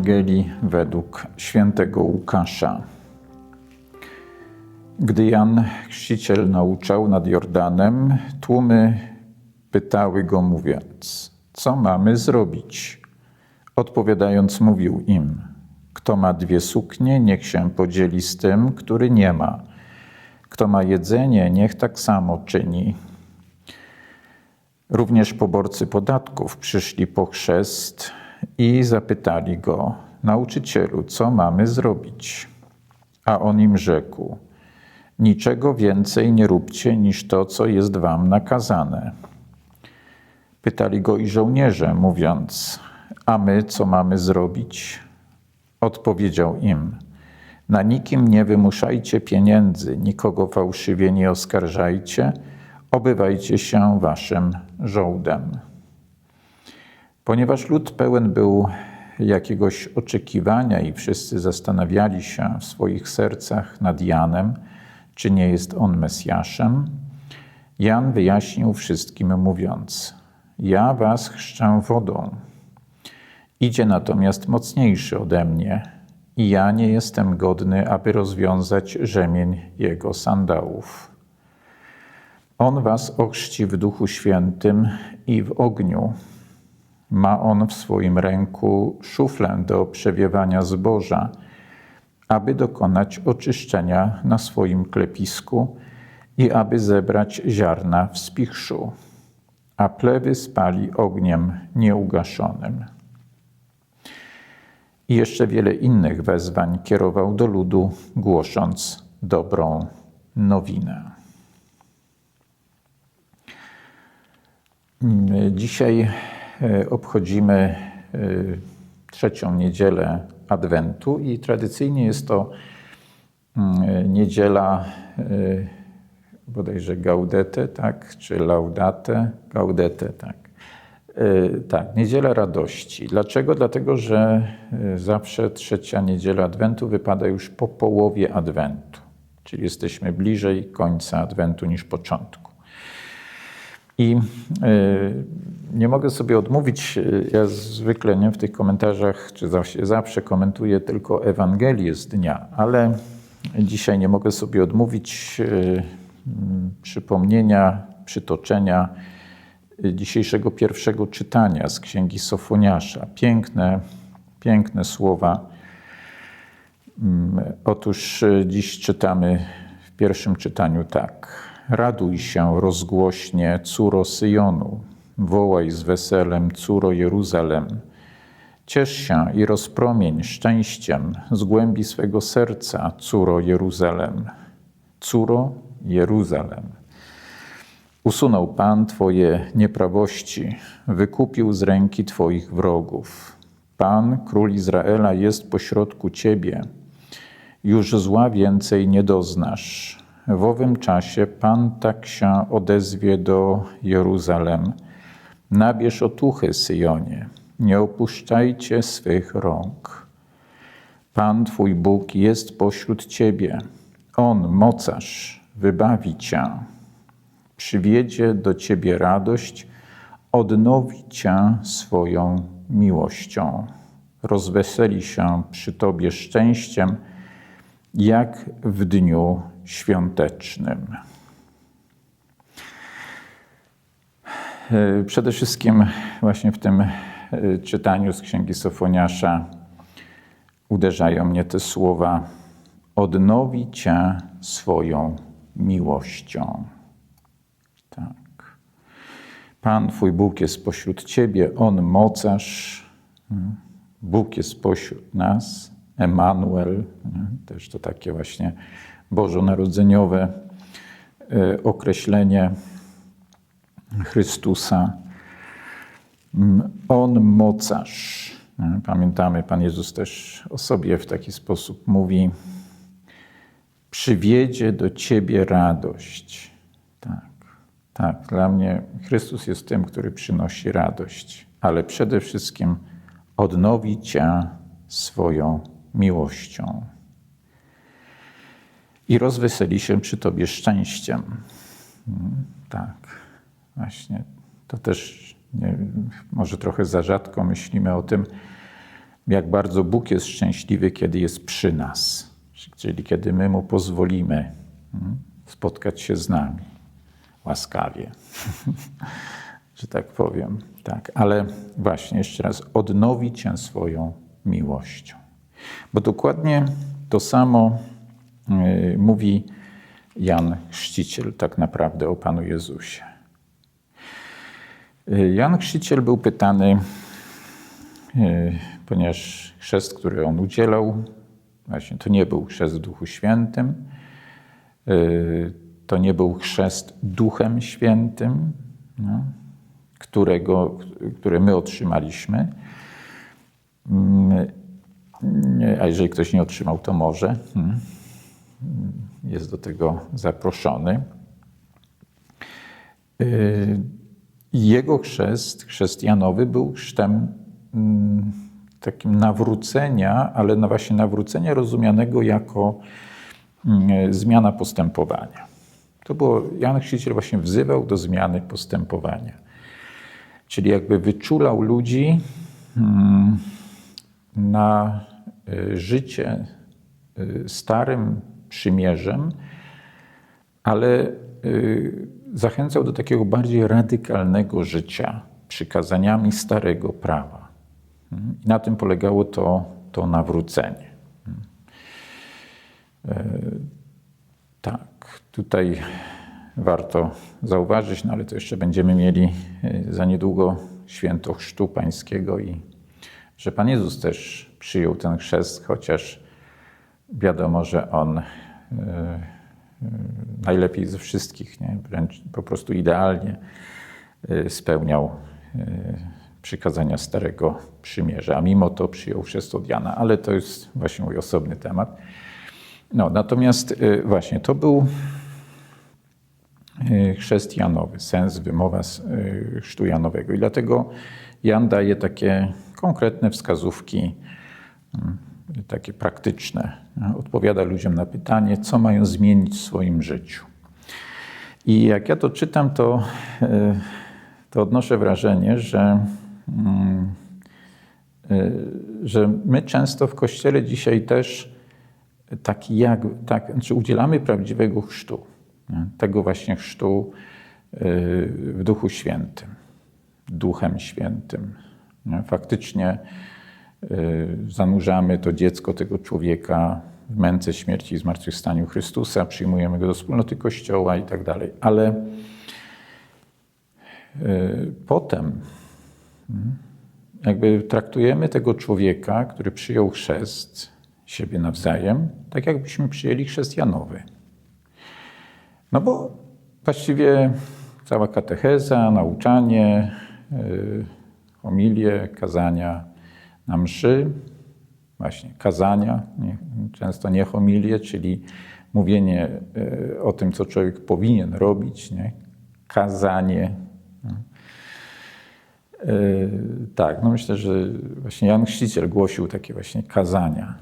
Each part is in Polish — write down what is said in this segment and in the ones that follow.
Ewangelii według świętego Łukasza. Gdy Jan Chrzciciel nauczał nad Jordanem, tłumy pytały go mówiąc, co mamy zrobić? Odpowiadając mówił im, kto ma dwie suknie, niech się podzieli z tym, który nie ma. Kto ma jedzenie, niech tak samo czyni. Również poborcy podatków przyszli po chrzest i zapytali go, nauczycielu, co mamy zrobić? A on im rzekł, niczego więcej nie róbcie niż to, co jest wam nakazane. Pytali go i żołnierze, mówiąc, a my co mamy zrobić? Odpowiedział im, na nikim nie wymuszajcie pieniędzy, nikogo fałszywie nie oskarżajcie, obywajcie się waszym żołdem. Ponieważ lud pełen był jakiegoś oczekiwania i wszyscy zastanawiali się w swoich sercach nad Janem, czy nie jest on Mesjaszem, Jan wyjaśnił wszystkim, mówiąc: Ja was chrzczę wodą. Idzie natomiast mocniejszy ode mnie, i ja nie jestem godny, aby rozwiązać rzemień jego sandałów. On was ochrzci w Duchu Świętym i w ogniu. Ma on w swoim ręku szuflę do przewiewania zboża, aby dokonać oczyszczenia na swoim klepisku i aby zebrać ziarna w spichrzu, a plewy spali ogniem nieugaszonym. I jeszcze wiele innych wezwań kierował do ludu, głosząc dobrą nowinę. Dzisiaj obchodzimy e, trzecią niedzielę Adwentu i tradycyjnie jest to mm, niedziela e, bodajże Gaudete, tak, czy Laudate, Gaudete, tak. Tak, Niedziela Radości. Dlaczego? Dlatego, że zawsze trzecia niedziela Adwentu wypada już po połowie Adwentu, czyli jesteśmy bliżej końca Adwentu niż początku. I nie mogę sobie odmówić, y, ja zwykle nie w tych komentarzach, czy zawsze, zawsze komentuję tylko Ewangelię z dnia, ale dzisiaj nie mogę sobie odmówić y, przypomnienia, przytoczenia dzisiejszego pierwszego czytania z księgi Sofoniasza. Piękne, piękne słowa. Mm, otóż dziś czytamy w pierwszym czytaniu tak. Raduj się rozgłośnie, córo Syjonu, wołaj z weselem, córo Jeruzalem. Ciesz się i rozpromień szczęściem z głębi swego serca, córo Jeruzalem. Córo Jeruzalem. Usunął Pan Twoje nieprawości, wykupił z ręki Twoich wrogów. Pan, król Izraela, jest pośrodku Ciebie. Już zła więcej nie doznasz w owym czasie Pan tak się odezwie do Jeruzalem. Nabierz otuchy, Syjonie, nie opuszczajcie swych rąk. Pan Twój Bóg jest pośród Ciebie. On, mocarz, wybawi Cię. Przywiedzie do Ciebie radość, odnowi Cię swoją miłością. Rozweseli się przy Tobie szczęściem, jak w dniu świątecznym. Przede wszystkim właśnie w tym e, czytaniu z Księgi Sofoniasza uderzają mnie te słowa odnowi Cię swoją miłością. Tak. Pan Twój Bóg jest pośród Ciebie, On mocarz, Bóg jest pośród nas, Emanuel, też to takie właśnie bożonarodzeniowe e, określenie Chrystusa. Mm, on mocarz. Pamiętamy, Pan Jezus też o sobie w taki sposób mówi: Przywiedzie do ciebie radość. Tak, tak. Dla mnie Chrystus jest tym, który przynosi radość, ale przede wszystkim odnowi cię swoją miłością i rozweseli się przy Tobie szczęściem. Mm, tak, właśnie. To też nie, może trochę za rzadko myślimy o tym, jak bardzo Bóg jest szczęśliwy, kiedy jest przy nas, czyli kiedy my Mu pozwolimy mm, spotkać się z nami łaskawie, że tak powiem. Tak, ale właśnie jeszcze raz, odnowi Cię swoją miłością. Bo dokładnie to samo y, mówi Jan Chrzciciel tak naprawdę o Panu Jezusie. Jan Chrzciciel był pytany, y, ponieważ chrzest, który on udzielał, właśnie to nie był chrzest w Duchu Świętym, to nie był chrzest Duchem Świętym, no, którego, które my otrzymaliśmy. Mm, a jeżeli ktoś nie otrzymał, to może. Hmm, jest do tego zaproszony. Jego chrzest, chrzest Janowy, był chrztem mm, takim nawrócenia, ale no właśnie nawrócenia rozumianego jako mm, zmiana postępowania. To było, Jan Chrzciciel właśnie wzywał do zmiany postępowania. Czyli jakby wyczulał ludzi mm, na y, życie y, starym przymierzem, ale y, zachęcał do takiego bardziej radykalnego życia przykazaniami starego prawa. I na tym polegało to, to nawrócenie. Tak, tutaj warto zauważyć, no ale to jeszcze będziemy mieli za niedługo święto Chrztu Pańskiego i że Pan Jezus też przyjął ten chrzest, chociaż wiadomo, że On e, e, najlepiej ze wszystkich, nie? wręcz po prostu idealnie e, spełniał przykazania Starego Przymierza, a mimo to przyjął chrzest od Jana, ale to jest właśnie mój osobny temat. No, natomiast właśnie to był chrzest Janowy, sens, wymowa chrztu Janowego i dlatego Jan daje takie konkretne wskazówki, mm, takie praktyczne. Odpowiada ludziom na pytanie, co mają zmienić w swoim życiu. I jak ja to czytam, to, e, to odnoszę wrażenie, że, mm, e, że my często w Kościele dzisiaj też taki jak, tak, znaczy udzielamy prawdziwego chrztu, tego właśnie chrztu e, w Duchu Świętym, Duchem Świętym, Faktycznie zanurzamy to dziecko tego człowieka w męce śmierci i zmartwychwstaniu Chrystusa, przyjmujemy go do wspólnoty Kościoła i tak dalej. Ale y, potem jakby traktujemy tego człowieka, który przyjął chrzest, siebie nawzajem, tak jakbyśmy przyjęli chrzest Janowy. No bo właściwie cała katecheza, nauczanie, y, homilie, kazania na mszy, właśnie kazania, nie, często nie homilie, czyli mówienie e, o tym, co człowiek powinien robić, nie? kazanie. No. E, tak, no myślę, że właśnie Jan Chrzciciel głosił takie właśnie kazania,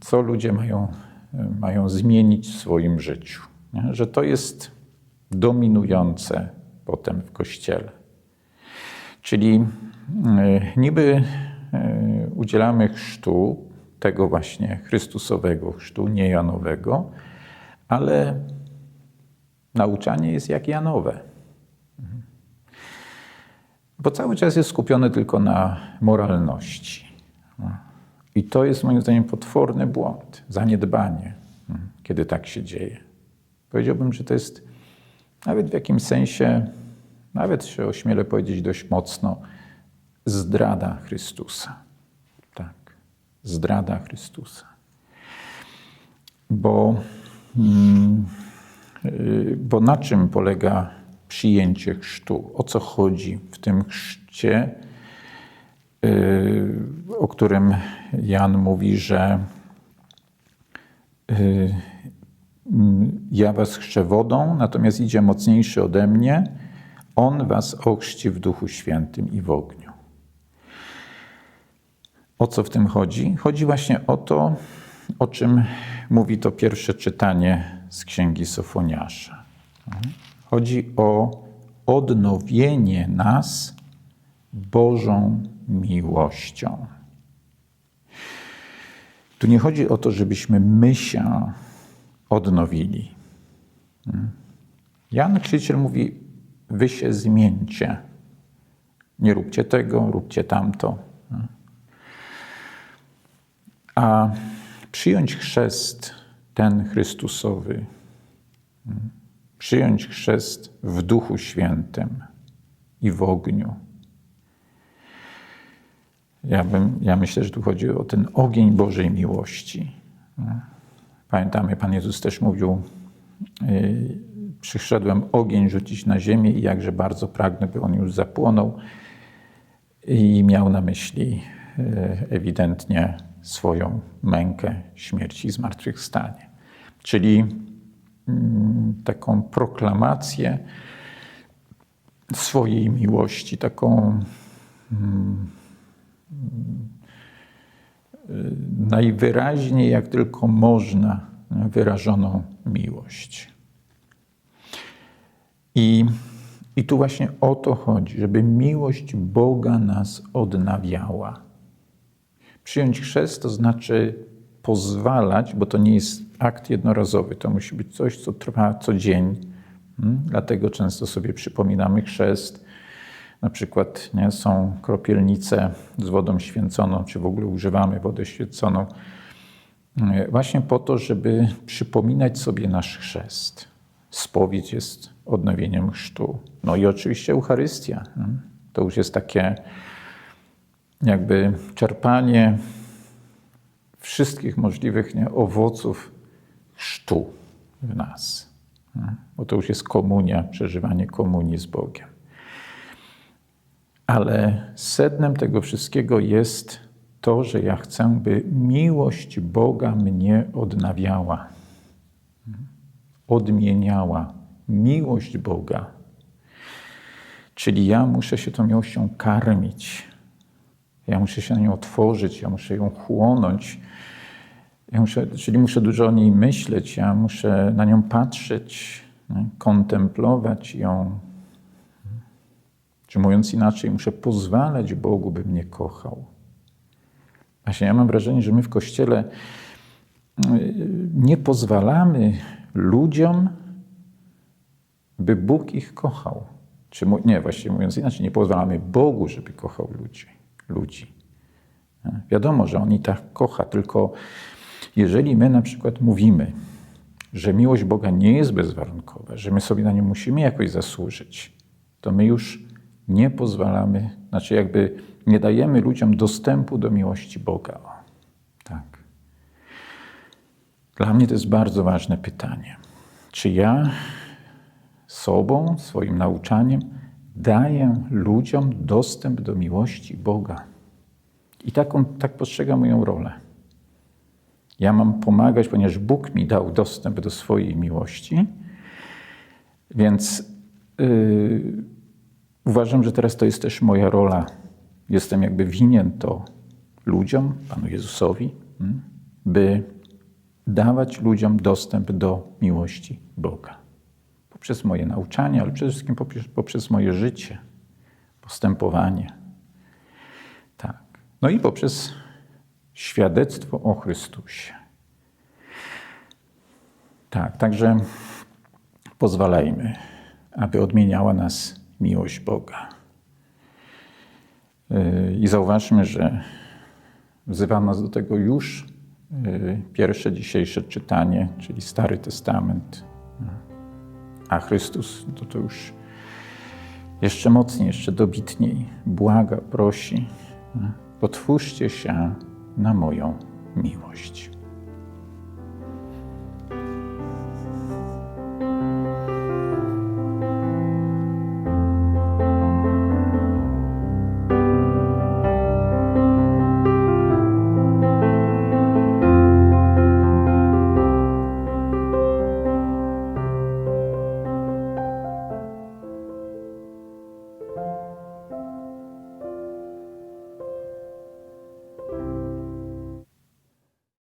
co ludzie mają, mają zmienić w swoim życiu. Nie? Że to jest dominujące potem w Kościele. Czyli E, niby e, udzielamy chrztu, tego właśnie Chrystusowego chrztu, nie Janowego, ale nauczanie jest jak Janowe. Bo cały czas jest skupione tylko na moralności. I to jest moim zdaniem potworny błąd, zaniedbanie, kiedy tak się dzieje. Powiedziałbym, że to jest nawet w jakimś sensie, nawet się ośmielę powiedzieć dość mocno, zdrada Chrystusa. Tak, zdrada Chrystusa. Bo, mm, y, bo na czym polega przyjęcie chrztu? O co chodzi w tym chrzcie, y, o którym Jan mówi, że y, ja was chrzczę wodą, natomiast idzie mocniejszy ode mnie, on was ochrzci w Duchu Świętym i w ogniu. O co w tym chodzi? Chodzi właśnie o to, o czym mówi to pierwsze czytanie z księgi Sofoniasza. Chodzi o odnowienie nas Bożą miłością. Tu nie chodzi o to, żebyśmy my się odnowili. Jan Chrzciciel mówi, wy się zmieńcie. Nie róbcie tego, róbcie tamto. Hmm? A przyjąć chrzest ten Chrystusowy, hmm? przyjąć chrzest w Duchu Świętym i w ogniu. Ja, bym, ja myślę, że tu chodzi o ten ogień Bożej miłości. Pamiętamy, Pan Jezus też mówił, yy, przyszedłem ogień rzucić na ziemię i jakże bardzo pragnę, by on już zapłonął. I miał na myśli yy, ewidentnie swoją mękę śmierci i zmartwychwstanie. Czyli taką proklamację swojej miłości, taką najwyraźniej, jak tylko można, wyrażoną miłość. I, I tu właśnie o to chodzi, żeby miłość Boga nas odnawiała. Przyjąć chrzest to znaczy pozwalać, bo to nie jest akt jednorazowy, to musi być coś, co trwa co dzień. Hmm? Dlatego często sobie przypominamy chrzest. Na przykład nie, są kropielnice z wodą święconą, czy w ogóle używamy wodę święconą, e, właśnie po to, żeby przypominać sobie nasz chrzest. Spowiedź jest odnowieniem chrztu. No i oczywiście Eucharystia. Hmm? To już jest takie jakby czerpanie wszystkich możliwych nie, owoców chrztu w nas. Bo to już jest komunia, przeżywanie komunii z Bogiem. Ale sednem tego wszystkiego jest to, że ja chcę, by miłość Boga mnie odnawiała, odmieniała. Miłość Boga. Czyli ja muszę się tą miłością karmić. Ja muszę się na nią otworzyć, ja muszę ją chłonąć. Ja muszę, czyli muszę dużo o niej myśleć, ja muszę na nią patrzeć, kontemplować ją. Czy mówiąc inaczej, muszę pozwalać Bogu, by mnie kochał. Właśnie ja mam wrażenie, że my w Kościele nie pozwalamy ludziom, by Bóg ich kochał. Czy, nie, właściwie mówiąc inaczej, nie pozwalamy Bogu, żeby kochał ludzi. Ludzi. Wiadomo, że On i tak kocha, tylko jeżeli my na przykład mówimy, że miłość Boga nie jest bezwarunkowa, że my sobie na nią musimy jakoś zasłużyć, to my już nie pozwalamy, znaczy jakby nie dajemy ludziom dostępu do miłości Boga. Tak. Dla mnie to jest bardzo ważne pytanie. Czy ja sobą, swoim nauczaniem daję ludziom dostęp do miłości Boga? I taką, tak postrzegam moją rolę. Ja mam pomagać, ponieważ Bóg mi dał dostęp do swojej miłości, więc yy, uważam, że teraz to jest też moja rola. Jestem jakby winien to ludziom, Panu Jezusowi, hmm, by dawać ludziom dostęp do miłości Boga. Poprzez moje nauczanie, ale przede wszystkim poprzez, poprzez moje życie, postępowanie. Tak. No i poprzez świadectwo o Chrystusie. Tak, także pozwalajmy, aby odmieniała nas miłość Boga. Yy, I zauważmy, że wzywa nas do tego już yy, pierwsze dzisiejsze czytanie, czyli Stary Testament. A Chrystus to, to już jeszcze mocniej, jeszcze dobitniej błaga, prosi. Potwórzcie się na moją miłość.